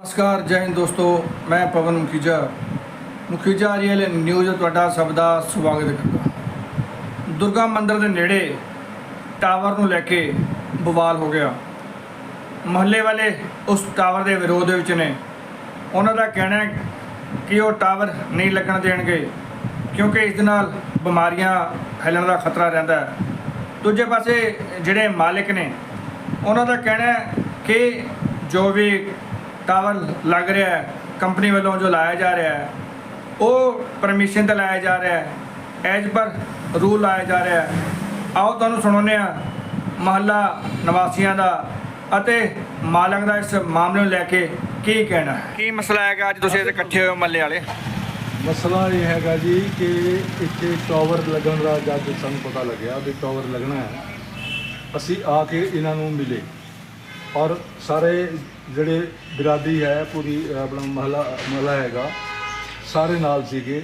ਨਮਸਕਾਰ, ਜੈ ਹਿੰਦ ਦੋਸਤੋ, ਮੈਂ ਪਵਨ ਮੁਖੀਜਾ। ਮੁਖੀਜਾ ਰੀਅਲ ਨਿਊਜ਼ ਤੁਹਾਡਾ ਸਭ ਦਾ ਸਵਾਗਤ ਕਰਦਾ ਦੁਰਗਾ ਮੰਦਿਰ ਦੇ ਨੇੜੇ ਟਾਵਰ ਨੂੰ ਲੈ ਕੇ ਬਵਾਲ ਹੋ ਗਿਆ। ਮਹੱਲੇ ਵਾਲੇ ਉਸ ਟਾਵਰ ਦੇ ਵਿਰੋਧ ਦੇ ਵਿੱਚ ਨੇ। ਉਹਨਾਂ ਦਾ ਕਹਿਣਾ ਹੈ ਕਿ ਉਹ ਟਾਵਰ ਨਹੀਂ ਲੱਗਣ ਦੇਣਗੇ, ਕਿਉਂਕਿ ਇਸ ਦੇ ਨਾਲ ਬਿਮਾਰੀਆਂ ਫੈਲਣ ਦਾ ਖਤਰਾ ਰਹਿੰਦਾ ਹੈ। ਦੂਜੇ ਪਾਸੇ ਜਿਹੜੇ ਮਾਲਕ ਨੇ, ਉਹਨਾਂ ਦਾ ਕਹਿਣਾ ਹੈ ਕਿ ਜੋ ਵੀ ਟਾਵਰ ਲੱਗ ਰਿਹਾ ਹੈ ਕੰਪਨੀ ਵੱਲੋਂ ਜੋ ਲਾਇਆ ਜਾ ਰਿਹਾ ਹੈ ਉਹ ਪਰਮਿਸ਼ਨ ਤੇ ਲਾਇਆ ਜਾ ਰਿਹਾ ਹੈ। ਐਜ ਪਰ ਰੂਲ ਲਾਇਆ ਜਾ ਰਿਹਾ ਹੈ। ਆਓ ਤੁਹਾਨੂੰ ਸੁਣਾਉਂਦੇ ਹਾਂ ਮਹੱਲਾ ਨਿਵਾਸੀਆਂ ਦਾ ਅਤੇ ਮਾਲਕ ਦਾ ਇਸ ਮਾਮਲੇ ਨੂੰ ਲੈ ਕੇ ਕੀ ਕਹਿਣਾ ਕੀ ਮਸਲਾ ਹੈਗਾ ਅੱਜ ਤੁਸੀਂ ਇੱਥੇ ਇਕੱਠੇ ਹੋਏ ਮਹੱਲੇ ਵਾਲੇ? ਮਸਲਾ ਇਹ ਹੈਗਾ ਜੀ ਕਿ ਇੱਥੇ ਟਾਵਰ ਲੱਗਣ ਦਾ ਜਦ ਸਾਨੂੰ ਪਤਾ ਲੱਗਿਆ ਵੀ ਟਾਵਰ ਲੱਗਣਾ ਹੈ ਅਸੀਂ ਆ ਕੇ ਇਹਨਾਂ ਨੂੰ ਮਿਲੇ ਔਰ ਸਾਰੇ ਜਿਹੜੇ ਬਿਰਾਦਰੀ ਹੈ, ਪੂਰੀ ਆਪਣਾ ਮਹਲਾ ਮਹਲਾ ਹੈਗਾ, ਸਾਰੇ ਨਾਲ ਸੀਗੇ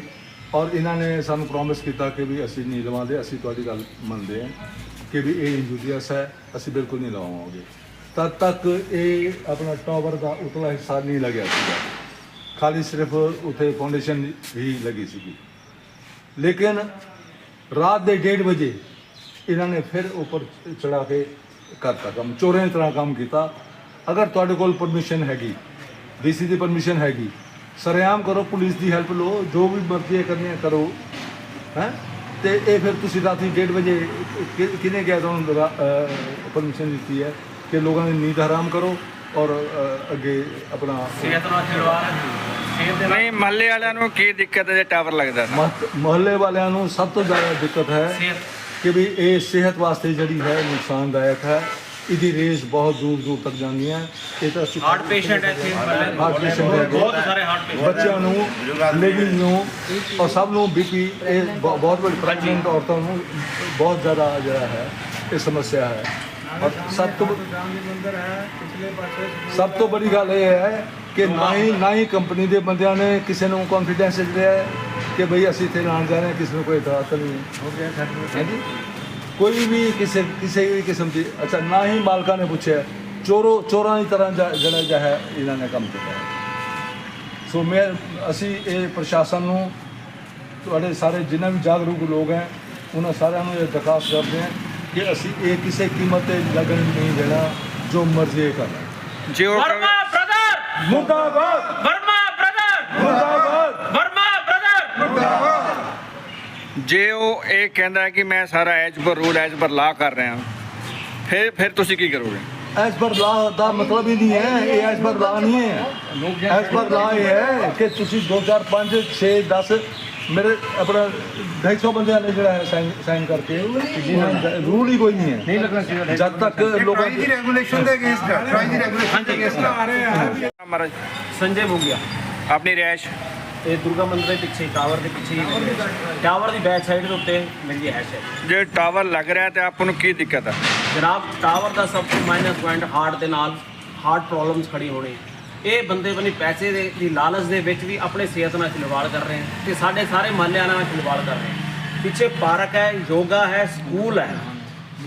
ਔਰ ਇਹਨਾਂ ਨੇ ਸਾਨੂੰ ਪ੍ਰੋਮਿਸ ਕੀਤਾ ਕਿ ਵੀ ਅਸੀਂ ਨਹੀਂ ਲਵਾਉਂਦੇ ਅਸੀਂ ਤੁਹਾਡੀ ਗੱਲ ਮੰਨਦੇ ਹਾਂ ਕਿ ਵੀ ਇਹ ਇੰਜੂਰੀਅਸ ਹੈ, ਅਸੀਂ ਬਿਲਕੁਲ ਨਹੀਂ ਲਵਾਵਾਂਗੇ ਤਦ ਤੱਕ ਇਹ ਆਪਣਾ ਟਾਵਰ ਦਾ ਉਤਲਾ ਹਿੱਸਾ ਨਹੀਂ ਲੱਗਿਆ ਸੀਗਾ। ਖਾਲੀ ਸਿਰਫ ਉਥੇ ਫਾਊਂਡੇਸ਼ਨ ਹੀ ਲੱਗੀ ਸੀਗੀ। ਲੇਕਿਨ ਰਾਤ ਦੇ 1:30 ਵਜੇ ਇਹਨਾਂ ਨੇ ਫਿਰ ਉੱਪਰ ਚੜਾ ਕੇ ਕਰਤਾ ਕੰਮ, ਚੋਰਾਂ ਦੀ ਤਰ੍ਹਾਂ ਕੰਮ ਕੀਤਾ। ਅਗਰ ਤੁਹਾਡੇ ਕੋਲ ਪਰਮਿਸ਼ਨ ਹੈਗੀ ਡੀਸੀ ਦੀ ਪਰਮਿਸ਼ਨ ਹੈਗੀ ਸਰੇਆਮ ਕਰੋ ਪੁਲਿਸ ਦੀ ਹੈਲਪ ਲਓ ਜੋ ਵੀ ਮਰਜ਼ੀ ਕਰਨੀ ਹੈ ਕਰੋ ਹੈ? ਤੇ ਇਹ ਫਿਰ ਤੁਸੀਂ ਰਾਤੀ 1:30 ਵਜੇ ਕਿ- ਕਿਹਨੇ ਗਿਆ ਤੁਹਾਨੂੰ ਪਰਮਿਸ਼ਨ ਦਿੱਤੀ ਹੈ ਕਿ ਲੋਕਾਂ ਦੀ ਨੀਂਦ ਹਰਾਮ ਕਰੋ ਔਰ ਅੱਗੇ ਆਪਣਾ ਸਿਹਤ ਨਾਲ ਖਿਲਵਾੜ ਨਹੀਂ ਮਹੱਲੇ ਵਾਲਿਆਂ ਨੂੰ ਕੀ ਦਿੱਕਤ ਹੈ ਜੇ ਟਾਵਰ ਲੱਗਦਾ ਮਹੱਲੇ ਵਾਲਿਆਂ ਨੂੰ ਸਭ ਤੋਂ ਜ਼ਿਆਦਾ ਦਿੱਕਤ ਹੈ ਕਿ ਵੀ ਇਹ ਸਿਹਤ ਵਾਸਤੇ ਜਿਹੜੀ ਹੈ ਨੁਕਸਾਨਦਾਇਕ ਹੈ। ਇਹਦੀ ਰੇਸ ਬਹੁਤ ਦੂਰ ਦੂਰ ਤੱਕ ਜਾਂਦੀ ਹੈ। ਇਹ ਤਾਂ ਅਸੀਂ ਹਾਰਟ ਪੇਸ਼ੈਂਟ ਹੈ ਇੱਥੇ। ਹਾਰਟ ਪੇਸ਼ੈਂਟ ਹੈ। ਬਹੁਤ ਸਾਰੇ ਹਾਰਟ ਪੇਸ਼ੈਂਟ ਬੱਚਿਆਂ ਨੂੰ ਲੇਡੀਜ਼ ਨੂੰ ਔਰ ਸਭ ਨੂੰ ਬੀਪੀ ਇਹ ਬਹੁਤ ਵੱਡੀ ਪ੍ਰੈਗਨੈਂਟ ਔਰਤਾਂ ਨੂੰ ਬਹੁਤ ਜ਼ਿਆਦਾ ਜਿਹੜਾ ਹੈ ਇਹ ਸਮੱਸਿਆ ਹੈ। ਔਰ ਸਭ ਤੋਂ ਸਭ ਤੋਂ ਬੜੀ ਗੱਲ ਇਹ ਹੈ ਕਿ ਨਾ ਹੀ ਨਾ ਹੀ ਕੰਪਨੀ ਦੇ ਬੰਦਿਆਂ ਨੇ ਕਿਸੇ ਨੂੰ ਕੌਨਫੀਡੈਂਸ ਦਿੱਤਾ ਹੈ ਕਿ ਭਈ ਅਸੀਂ ਇੱਥੇ ਲਾਣ ਜਾ ਰਹੇ ਹਾਂ ਕਿਸੇ ਨੂੰ ਕੋਈ ਇਤਰਾਜ਼ ਨਹੀਂ ਹੈ। ਜੀ ਕੋਈ ਵੀ ਕਿਸੇ ਕਿਸੇ ਵੀ ਕਿਸਮ ਦੀ ਅੱਛਾ ਨਾ ਹੀ ਮਾਲਕਾਂ ਨੇ ਪੁੱਛਿਆ। ਚੋਰੋ ਚੋਰਾਂ ਦੀ ਤਰ੍ਹਾਂ ਜਾ- ਜਿਹੜਾ ਜਿਹਾ ਹੈ ਇਹਨਾਂ ਨੇ ਕੰਮ ਕੀਤਾ। ਸੋ ਮੈਂ ਅਸੀਂ ਇਹ ਪ੍ਰਸ਼ਾਸਨ ਨੂੰ ਤੁਹਾਡੇ ਸਾਰੇ ਜਿੰਨਾ ਵੀ ਜਾਗਰੂਕ ਲੋਕ ਹੈ ਉਹਨਾਂ ਸਾਰਿਆਂ ਨੂੰ ਇਹ ਦਰਖਾਸਤ ਕਰਦੇ ਹਾਂ ਕਿ ਅਸੀਂ ਇਹ ਕਿਸੇ ਕੀਮਤ ਤੇ ਲੱਗਣ ਨਹੀਂ ਦੇਣਾ ਜੋ ਮਰਜ਼ੀ ਇਹ ਕਰਨਾ ਜੇ ਉਹ ਵਰਮਾ ਬ੍ਰਦਰ ਮੁਰਦਾਬਾਦ! ਵਰਮਾ ਬ੍ਰਦਰ ਮੁਰਦਾਬਾਦ ਵਰਮਾ ਬ੍ਰਦਰ ਜੇ ਉਹ ਇਹ ਕਹਿੰਦਾ ਹੈ ਕਿ ਮੈਂ ਸਾਰਾ as per rule as per ਲਾ ਕਰ ਰਿਹਾ ਫਿਰ ਫਿਰ ਤੁਸੀਂ ਕੀ ਕਰੋਗੇ? ਐਸ ਪਰ ਲਾ ਦਾ ਮਤਲਬ ਹੀ ਨਹੀਂ ਹੈ ਇਹ ਐਸ ਪਰ ਲਾ ਨਹੀਂ ਹੈ। ਐਸ ਪਰ ਲਾ ਇਹ ਹੈ ਕਿ ਤੁਸੀਂ 2 4 5 6 10 ਮੇਰੇ ਆਪਣਾ 250 ਬੰਦਿਆਂ ਨੇ ਜਿਹੜਾ ਹੈ ਸਾਈਨ ਕਰਕੇ ਰੂਲ ਹੀ ਕੋਈ ਨਹੀਂ ਹੈ। ਨਹੀਂ ਲੱਗਣਾ ਚਾਹੀਦਾ। ਜਦ ਤੱਕ ਲੋਕਾਂ ਦੀ ਰੈਗੂਲੇਸ਼ਨ ਦੇ ਅਗੇਂਸਟ ਹੈ ਦੀ ਰੈਗੂਲੇਸ਼ਨ ਦੇ ਅਗੇਂਸਟ ਹੈ ਮਹਾਰਾਜ। ਸੰਜੇ ਮੁੰਗਿਆ ਆਪਣੀ ਰੈਸ਼ ਇਹ ਦੁਰਗਾ ਮੰਦਿਰ ਦੇ ਪਿੱਛੇ ਟਾਵਰ ਦੇ ਪਿੱਛੇ। ਟਾਵਰ ਦੀ ਬੈਕ ਸਾਈਡ ਦੇ ਉੱਤੇ ਮੇਰੀ ਹੈਸ਼ ਹੈ ਜੇ ਟਾਵਰ ਲੱਗ ਰਿਹਾ ਤੇ ਆਪਾਂ ਨੂੰ ਕੀ ਦਿੱਕਤ ਹੈ ਜਨਾਬ ਟਾਵਰ ਦਾ ਸਭ ਤੋਂ ਮਾਈਨਸ ਪੁਆਇੰਟ ਹਾਰਟ ਦੇ ਨਾਲ ਹਾਰਟ ਪ੍ਰੋਬਲਮਸ ਖੜੀ ਹੋਣੀ। ਇਹ ਬੰਦੇ ਬਣੀ ਪੈਸੇ ਦੇ ਦੀ ਲਾਲਚ ਦੇ ਵਿੱਚ ਵੀ ਆਪਣੇ ਸਿਹਤ ਨਾਲ ਖਿਲਵਾੜ ਕਰ ਰਹੇ ਹਨ ਤੇ ਸਾਡੇ ਸਾਰੇ ਮਹੱਲਿਆਂ ਨਾਲ ਖਿਲਵਾੜ ਕਰ ਰਹੇ ਪਿੱਛੇ ਪਾਰਕ ਹੈ ਯੋਗਾ ਹੈ ਸਕੂਲ ਹੈ।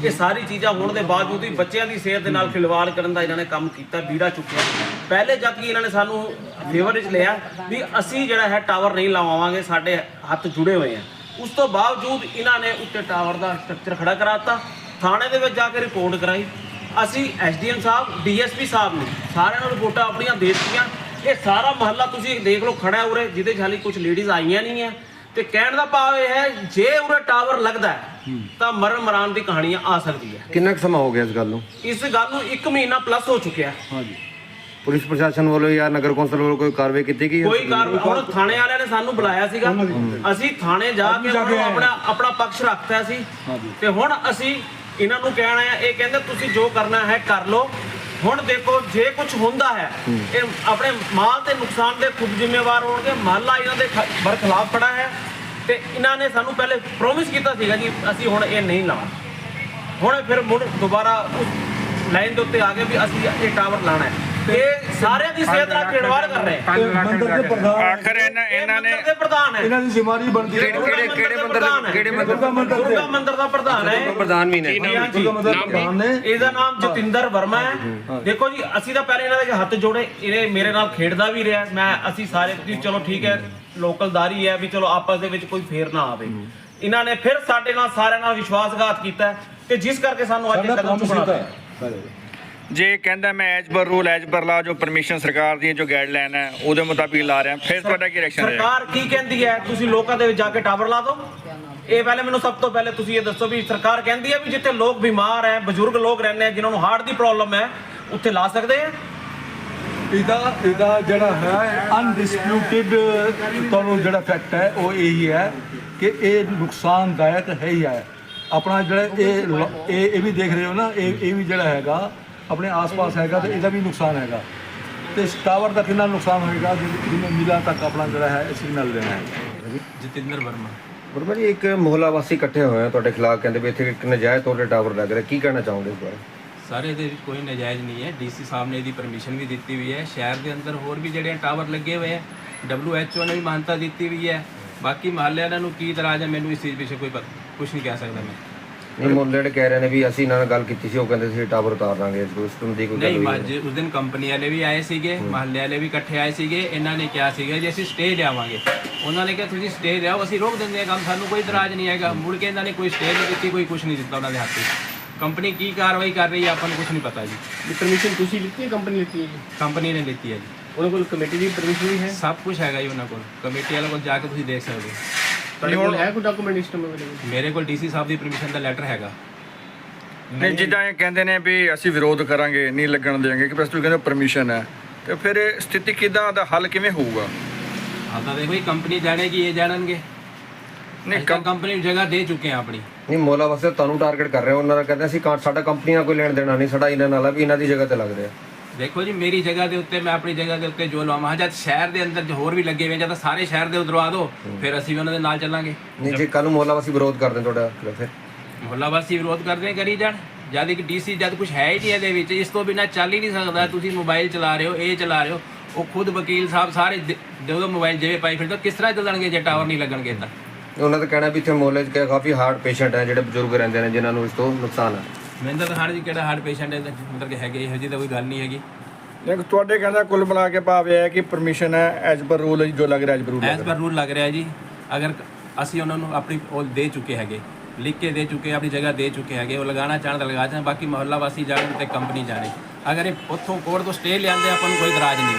ਇਹ ਸਾਰੀ ਚੀਜ਼ਾਂ ਹੋਣ ਦੇ ਬਾਵਜੂਦ ਵੀ ਬੱਚਿਆਂ ਦੀ ਸਿਹਤ ਦੇ ਨਾਲ ਖਿਲਵਾੜ ਕਰਨ ਦਾ ਇਹਨਾਂ ਨੇ ਕੰਮ ਕੀਤਾ ਬੀੜਾ ਚੁੱਕਿਆ। ਪਹਿਲੇ ਜਦ ਕਿ ਇਹਨਾਂ ਨੇ ਸਾਨੂੰ ਫੇਵਰ ਵਿੱਚ ਲਿਆ ਵੀ ਅਸੀਂ ਜਿਹੜਾ ਹੈ ਟਾਵਰ ਨਹੀਂ ਲਵਾਵਾਂਗੇ ਸਾਡੇ ਹੱਥ ਜੁੜੇ ਹੋਏ ਆ। ਉਸ ਤੋਂ ਬਾਵਜੂਦ ਇਹਨਾਂ ਨੇ ਉੱਤੇ ਟਾਵਰ ਦਾ ਸਟਰਕਚਰ ਖੜਾ ਕਰਾਤਾ ਥਾਣੇ ਦੇ ਵਿੱਚ ਜਾ ਕੇ ਰਿਪੋਰਟ ਕਰਾਈ। ਅਸੀਂ ਐਸਡੀਐਮ ਸਾਹਿਬ ਡੀਐਸਪੀ ਸਾਹਿਬ ਨੇ ਸਾਰਿਆਂ ਨੂੰ ਰਿਪੋਰਟਾਂ ਆਪਣੀਆਂ ਦੇ ਦਿੱਤੀਆਂ। ਇਹ ਸਾਰਾ ਮਹੱਲਾ ਤੁਸੀਂ ਦੇਖ ਲਓ ਖੜਾ ਹੈ ਉਰੇ ਜਿਹਦੇ ਹਾਲੇ ਕੁਝ ਲੇਡੀਜ਼ ਆਈਆਂ ਨਹੀਂ ਹੈ ਤੇ ਕਹਿਣ ਦਾ ਭਾਵ ਇਹ ਹੈ ਜੇ ਉਰੇ ਟਾਵਰ ਲੱਗਦਾ ਤਾਂ ਮਰਨ ਮਰਾਨ ਦੀ ਕਹਾਣੀਆਂ ਆ ਸਕਦੀ ਹੈ। ਕਿੰਨਾ ਕੁ ਸਮਾਂ ਹੋ ਗਿਆ ਇਸ ਗੱਲ ਨੂੰ? ਇਸ ਗੱਲ ਨੂੰ 1 ਮਹੀਨਾ ਪਲੱਸ ਹੋ ਚੁੱਕਿਆ। ਪੁਲਿਸ ਪ੍ਰਸ਼ਾਸਨ ਵੱਲੋਂ ਜਾਂ ਨਗਰ ਕੌਂਸਲ ਵੱਲੋਂ ਕੋਈ ਕਾਰਵਾਈ ਕੀਤੀ ਗਈ ਹੈ? ਕੋਈ ਕਾਰ ਹੁਣ ਥਾਣੇ ਵਾਲਿਆਂ ਨੇ ਸਾਨੂੰ ਬੁਲਾਇਆ ਸੀਗਾ। ਅਸੀਂ ਥਾਣੇ ਜਾ ਕੇ ਉਹਨਾਂ ਨੂੰ ਆਪਣਾ ਆਪਣਾ ਪੱਖ ਰੱਖਤਾ ਸੀ। ਤੇ ਹੁਣ ਅਸੀਂ ਇਹਨਾਂ ਨੂੰ ਕਹਿਣਾ ਹੈ ਇਹ ਕਹਿੰਦੇ ਤੁਸੀਂ ਜੋ ਕਰਨਾ ਹੈ ਕਰ ਲਓ। ਹੁਣ ਦੇਖੋ ਜੇ ਕੁਝ ਹੁੰਦਾ ਹੈ ਇਹ ਆਪਣੇ ਮਾਲ ਤੇ ਨੁਕਸਾਨ ਦੇ ਖੁਦ ਜ਼ਿੰਮੇਵਾਰ ਹੋਣਗੇ। ਮਾਲਾ ਇਹਨਾਂ ਦੇ ਬਰਖਲਾਫ ਖੜਾ ਹੈ। ਤੇ ਇਹਨਾਂ ਨੇ ਸਾਨੂੰ ਪਹਿਲੇ ਪ੍ਰੋਮਿਸ ਕੀਤਾ ਸੀਗਾ ਜੀ ਅਸੀਂ ਹੁਣ ਇਹ ਨਹੀਂ ਲਾਵਾਂ ਹੁਣ ਫਿਰ ਮੁੜ ਦੁਬਾਰਾ ਉਸ ਲਾਈਨ ਦੇ ਉੱਤੇ ਆ ਗਏ ਵੀ ਅਸੀਂ ਇਹ ਟਾਵਰ ਲਾਣਾ ਹੈ। ਇਹ ਸਾਰਿਆਂ ਦੀ ਸਿਹਤ ਨਾਲ ਖਿਲਵਾੜ ਕਰ ਰਹੇ ਹੈ ਇਹ ਮੰਦਰ ਦੇ ਪ੍ਰਧਾਨ ਆਖਰ ਇਹਨਾਂ ਇਹ ਇਹਨਾਂ ਨੇ ਮੰਦਿਰ ਦੇ ਪ੍ਰਧਾਨ ਹੈ ਇਹਨਾਂ ਦੀ ਜ਼ਿੰਮੇਵਾਰੀ ਬਣਦੀ ਹੈ। ਕਿਹੜੇ ਕਿਹੜੇ ਕਿਹੜੇ ਮੰਦਰ ਕਿਹੜੇ ਮੰਦਰ? ਦੁਰਗਾ ਮੰਦਰ ਦੇ। ਦੁਰਗਾ ਮੰਦਿਰ ਦਾ ਪ੍ਰਧਾਨ ਹੈ ਪ੍ਰਧਾਨ ਵੀ ਨੇ। ਜੀ ਹਾਂ ਜੀ ਦੁਰਗਾ ਮੰਦਰ ਦੇ ਪ੍ਰਧਾਨ ਨੇ। ਇਹਦਾ ਨਾਮ ਜਤਿੰਦਰ ਵਰਮਾ ਹੈ। ਦੇਖੋ ਜੀ ਅਸੀਂ ਤਾਂ ਪਹਿਲੇ ਇਹਨਾਂ ਦੇ ਹੱਥ ਜੋੜੇ। ਇਹਨੇ ਮੇਰੇ ਨਾਲ ਖੇਡਦਾ ਵੀ ਰਿਹਾ। ਮੈਂ ਅਸੀਂ ਸਾਰੇ ਵੀ ਚਲੋ ਠੀਕ ਹੈ ਲੋਕਲਦਾਰੀ ਹੈ ਵੀ ਚਲੋ ਆਪਸ ਦੇ ਵਿੱਚ ਕੋਈ ਫੇਰ ਨਾ ਆਵੇ। ਇਹਨਾਂ ਨੇ ਫਿਰ ਸਾਡੇ ਨਾਲ ਸਾਰਿਆਂ ਨਾਲ ਵਿਸ਼ਵਾਸਘਾਤ ਕੀਤਾ ਹੈ ਤੇ ਜਿਸ ਕਰਕੇ ਸਾਨੂੰ ਅੱਜ ਇਹ ਸਾਡਾ ਕਦਮ ਕੰਮ ਚੁੱਕਣਾ ਹੈ। ਜੇ ਕਹਿੰਦਾ ਮੈਂ as per rule as per ਲਾ ਜੋ ਪਰਮਿਸ਼ਨ ਸਰਕਾਰ ਦੀ ਜੋ ਗਾਈਡਲਾਈਨ ਹੈ ਉਹਦੇ ਮੁਤਾਬਿਕ ਲਾ ਰਿਹਾ। ਫਿਰ ਤੁਹਾਡਾ ਕੀ ਰਿਐਕਸ਼ਨ ਹੈ ਸਰਕਾਰ ਕੀ ਕਹਿੰਦੀ ਹੈ? ਤੁਸੀਂ ਲੋਕਾਂ ਦੇ ਵਿੱਚ ਜਾ ਕੇ ਟਾਵਰ ਲਾ ਦਿਓ। ਇਹ ਪਹਿਲੇ ਮੈਨੂੰ ਸਭ ਤੋਂ ਪਹਿਲੇ ਤੁਸੀਂ ਇਹ ਦੱਸੋ ਵੀ ਸਰਕਾਰ ਕਹਿੰਦੀ ਹੈ ਵੀ ਜਿੱਥੇ ਲੋਕ ਬਿਮਾਰ ਹੈ ਬਜ਼ੁਰਗ ਲੋਕ ਰਹਿੰਦੇ ਆ ਜਿਨ੍ਹਾਂ ਨੂੰ ਹਾਰਟ ਦੀ ਪ੍ਰੋਬਲਮ ਹੈ ਉੱਥੇ ਲਾ ਸਕਦੇ ਆ ਇਹਦਾ ਇਹਦਾ ਜਿਹੜਾ ਹੈ ਅਨਡਿਸਪਿਊਟਿਡ ਤੁਹਾਨੂੰ ਜਿਹੜਾ ਫੈਕਟ ਹੈ ਉਹ ਇਹੀ ਹੈ ਕਿ ਇਹ ਨੁਕਸਾਨਦਾਇਕ ਹੈ ਹੀ ਹੈ। ਆਪਣਾ ਜਿਹੜਾ ਇਹ ਇਹ ਇਹ ਵੀ ਦੇਖ ਰਹੇ ਹੋ ਨਾ ਇਹ ਇਹ ਵੀ ਜਿਹੜਾ ਹੈਗਾ ਆਪਣੇ ਆਸ-ਪਾਸ ਹੈਗਾ ਤੇ ਇਹਦਾ ਵੀ ਨੁਕਸਾਨ ਹੈਗਾ। ਤੇ ਇਸ ਟਾਵਰ ਦਾ ਕਿੰਨਾ ਨੁਕਸਾਨ ਹੋਏਗਾ ਜਿ- ਜਿਵੇਂ ਮਿਲਾਂ ਤੱਕ ਆਪਣਾ ਜਿਹੜਾ ਹੈ ਸਿਗਨਲ ਦੇਣਾ ਹੈ। ਜਤਿੰਦਰ ਵਰਮਾ। ਗੁਰਮਾ ਜੀ ਇੱਕ ਮੁਹੱਲਾ ਵਾਸੀ ਇਕੱਠੇ ਹੋਏ ਆ ਤੁਹਾਡੇ ਖਿਲਾਫ ਕਹਿੰਦੇ ਵੀ ਇੱਥੇ ਇੱਕ ਨਜਾਇਜ਼ ਤੌਰ ਤੇ ਟਾਵਰ ਲੱਗ ਰਿਹਾ। ਕੀ ਕਹਿਣਾ ਚਾਹੋਗੇ ਇਸ ਬਾਰੇ? ਸਾਰੇ ਦੇ ਵਿੱਚ ਕੋਈ ਨਜਾਇਜ਼ ਨਹੀਂ ਹੈ। ਡੀਸੀ ਸਾਹਿਬ ਨੇ ਇਹਦੀ ਪਰਮਿਸ਼ਨ ਵੀ ਦਿੱਤੀ ਹੋਈ ਹੈ। ਸ਼ਹਿਰ ਦੇ ਅੰਦਰ ਹੋਰ ਵੀ ਜਿਹੜੇ ਟਾਵਰ ਲੱਗੇ ਹੋਏ ਹੈ WHO ਨੇ ਵੀ ਮਾਨਤਾ ਦਿੱਤੀ ਹੋਈ ਹੈ। ਬਾਕੀ ਮਹੱਲੇ ਵਾਲਿਆਂ ਨੂੰ ਕੀ ਇਤਰਾਜ਼ ਹੈ ਮੈਨੂੰ ਇਸ ਚੀਜ਼ ਪਿੱਛੇ ਕੋਈ ਕੁਝ ਨਹੀਂ ਕਹਿ ਸਕਦਾ ਮੈਂ। ਨਹੀਂ ਮੁਹੱਲੇ ਜਿਹੜੇ ਕਹਿ ਰਹੇ ਨੇ ਵੀ ਅਸੀਂ ਇਹਨਾਂ ਨਾਲ ਗੱਲ ਕੀਤੀ ਸੀ ਉਹ ਕਹਿੰਦੇ ਸੀ ਟਾਵਰ ਉਤਾਰ ਦਾਂਗੇ ਸਿਸਟਮ ਦੀ ਕੋਈ ਗੱਲ ਨਹੀਂ ਮਹੱਲੇ ਉਸ ਦਿਨ ਕੰਪਨੀ ਵਾਲੇ ਵੀ ਆਏ ਸੀਗੇ ਮਹੱਲੇ ਵਾਲੇ ਵੀ ਇਕੱਠੇ ਆਏ ਸੀਗੇ ਇਹਨਾਂ ਨੇ ਕਿਹਾ ਸੀਗਾ ਜੀ ਅਸੀਂ ਸਟੇ ਲਿਆਵਾਂਗੇ। ਉਹਨਾਂ ਨੇ ਕਿਹਾ ਤੁਸੀਂ ਸਟੇ ਲਿਆਓ ਅਸੀਂ ਰੋਕ ਦਿੰਦੇ ਹਾਂ ਕੰਮ ਸਾਨੂੰ ਕੋਈ ਇਤਰਾਜ਼ ਨਹੀਂ ਹੈਗਾ। ਮੁੜ ਕੇ ਇਹਨਾਂ ਨੇ ਕੋਈ ਸਟੇ ਨਹੀਂ ਦਿੱਤੀ ਕੋਈ ਕੁਝ ਨਹੀਂ ਦਿੱਤਾ ਉਹਨਾਂ ਦੇ ਹੱਥ। 'ਚ ਕੰਪਨੀ ਕੀ ਕਾਰਵਾਈ ਕਰ ਰਹੀ ਹੈ ਆਪਾਂ ਨੂੰ ਕੁਝ ਨਹੀਂ ਪਤਾ ਜੀ। ਪਰਮਿਸ਼ਨ ਤੁਸੀਂ ਲਿੱਤੀ ਹੈ ਕੰਪਨੀ ਲਿੱਤੀ ਹੈ ਜੀ? ਕੰਪਨੀ ਨੇ ਦਿੱਤੀ ਹੈ ਜੀ। ਉਹਨਾਂ ਕੋਲ ਕਮੇਟੀ ਦੀ ਪਰਮਿਸ਼ਨ ਵੀ ਹੈ? ਸਭ ਕੁਝ ਹੈਗਾ ਜੀ ਉਹਨਾਂ ਕੋਲ। ਕਮੇਟੀ ਵਾਲੇ ਕੋਲ ਜਾ ਕੇ ਤੁਸੀਂ ਦੇਖ ਸਕਦੇ ਹੋ। ਤੁਹਾਡੇ ਕੋਲ ਹੈ ਕੋਈ ਡਾਕੂਮੈਂਟ ਸਿਸਟਮ ਅਵੇਲੇਬਲ ਮੇਰੇ ਕੋਲ ਡੀਸੀ ਸਾਹਿਬ ਦੀ ਪਰਮਿਸ਼ਨ ਦਾ ਲੈਟਰ ਹੈਗਾ। ਨਹੀਂ ਜਿੱਦਾਂ ਇਹ ਕਹਿੰਦੇ ਨੇ ਵੀ ਅਸੀਂ ਵਿਰੋਧ ਕਰਾਂਗੇ ਨਹੀਂ ਲੱਗਣ ਦੇਵਾਂਗੇ ਕਿ ਬਸ ਤੁਸੀਂ ਕਹਿੰਦੇ ਪਰਮਿਸ਼ਨ ਹੈ। ਤੇ ਫਿਰ ਇਹ ਸਥਿਤੀ ਕਿਦਾਂ ਦਾ ਹੱਲ ਕਿਵੇਂ ਹੋਊਗਾ? ਹਾਂ ਤਾਂ ਦੇਖੋ ਇਹ ਕੰਪਨੀ ਜਾਣੇਗੀ ਇਹ ਜਾਣਨਗੇ। ਨਹੀਂ ਕੰਪਨੀ ਨੂੰ ਜਗ੍ਹਾ ਦੇ ਚੁੱਕੇ ਹਾਂ ਆਪਣੀ। ਨਹੀਂ ਮੁਹੱਲਾ ਵਾਸਤੇ ਤੁਹਾਨੂੰ ਟਾਰਗੇਟ ਕਰ ਰਹੇ ਹੋ। ਉਹਨਾਂ ਦਾ ਕਹਿੰਦੇ ਅਸੀਂ ਸਾਡਾ ਕੰਪਨੀ ਨਾਲ ਕੋਈ ਲੈਣ ਦੇਣਾ ਨਹੀਂ ਸਾਡਾ ਇਹਨਾਂ ਨਾਲ ਆ ਵੀ ਇਹਨਾਂ ਦੀ ਜਗ੍ਹਾ ਤੇ ਲੱਗ ਰਿਹਾ ਦੇਖੋ ਜੀ ਮੇਰੀ ਜਗ੍ਹਾ ਦੇ ਉੱਤੇ ਮੈਂ ਆਪਣੀ ਜਗ੍ਹਾ ਦੇ ਉੱਤੇ ਜੋ ਲਵਾਂ ਜਦ ਸ਼ਹਿਰ ਦੇ ਅੰਦਰ ਜੋ ਹੋਰ ਵੀ ਲੱਗੇ ਹੋਏ ਜਦ ਸਾਰੇ ਸ਼ਹਿਰ ਦੇ ਉਧਰਵਾ ਦਿਓ ਫਿਰ ਅਸੀਂ ਵੀ ਉਹਨਾਂ ਦੇ ਨਾਲ ਚੱਲਾਂਗੇ। ਨਹੀਂ ਜੇ ਕੱਲ ਨੂੰ ਮੁਹੱਲਾ ਵਾਸੀ ਵਿਰੋਧ ਕਰਦੇ ਤੁਹਾਡਾ ਫਿਰ। ਮੁਹੱਲਾ ਵਾਸੀ ਵਿਰੋਧ ਕਰਦੇ ਕਰੀ ਜਾਣ। ਜਦ ਇੱਕ ਡੀਸੀ ਜਦ ਕੁਝ ਹੈ ਹੀ ਨਹੀਂ ਇਹਦੇ ਵਿੱਚ ਇਸ ਤੋਂ ਬਿਨਾ ਚੱਲ ਹੀ ਨਹੀਂ ਸਕਦਾ। ਤੁਸੀਂ ਮੋਬਾਈਲ ਚਲਾ ਰਹੇ ਹੋ ਇਹ ਚਲਾ ਰਹੇ ਹੋ ਉਹ ਖੁਦ ਵਕੀਲ ਸਾਹਿਬ ਸਾਰੇ ਜਦੋਂ ਮੋਬਾਈਲ ਜਿਵੇਂ ਪਾਈ ਫਿਰਦੇ ਕਿਸ ਤਰ੍ਹਾਂ ਚੱਲਣਗੇ ਜੇ ਟਾਵਰ ਨਹੀਂ ਲੱਗਣਗੇ ਤਾਂ ਉਹਨਾਂ ਦਾ ਕਹਿਣਾ ਵੀ ਇੱਥੇ ਮੁਹੱਲੇ 'ਚ ਕਾਫੀ ਹਾਰਟ ਪੇਸ਼ੈਂਟ ਹੈ ਜਿਹੜੇ ਬਜ਼ੁਰਗ ਰਹਿੰਦੇ ਨੇ ਜਿਨ੍ਹਾਂ ਨੂੰ ਇਸ ਤੋਂ ਨੁਕਸਾਨ ਹੈ। ਮੈਨੂੰ ਤਾਂ ਹਾਰਟ ਜੀ ਕਿਹੜਾ ਹਾਰਟ ਪੇਸ਼ੈਂਟ ਹੈ ਮਤਲਬ ਕਿ ਹੈਗੇ ਇਹੋ ਜਿਹੀ ਤਾਂ ਕੋਈ ਗੱਲ ਨਹੀਂ ਹੈਗੀ। ਦੇਖ ਤੁਹਾਡੇ ਕਹਿੰਦਾ ਕੁੱਲ ਮਿਲਾ ਕੇ ਭਾਵ ਇਹ ਹੈ ਕਿ ਪਰਮਿਸ਼ਨ ਹੈ ਐਜ ਪਰ ਰੂਲ ਜੋ ਲੱਗ ਰਿਹਾ as per rule as per rule ਲੱਗ ਰਿਹਾ ਜੀ। ਅਗਰ ਅਸੀਂ ਉਹਨਾਂ ਨੂੰ ਆਪਣੀ ਉਹ ਦੇ ਚੁੱਕੇ ਹੈਗੇ ਲਿਖ ਕੇ ਦੇ ਚੁੱਕੇ ਆਪਣੀ ਜਗ੍ਹਾ ਦੇ ਚੁੱਕੇ ਹੈਗੇ ਉਹ ਲਗਾਉਣਾ ਚਾਹਣ ਤਾਂ ਲਗਾ ਚਾਹਣ ਬਾਕੀ ਮੁਹੱਲਾ ਵਾਸੀ ਜਾਣ ਤੇ ਕੰਪਨੀ ਜਾਣੇ। ਅਗਰ ਇਹ ਉੱਥੋਂ ਕੋਰਟ ਤੋਂ ਸਟੇ ਲਿਆਂਦੇ ਆਪਾਂ ਨੂੰ ਕੋਈ ਇਤਰਾਜ਼ ਨਹੀਂ।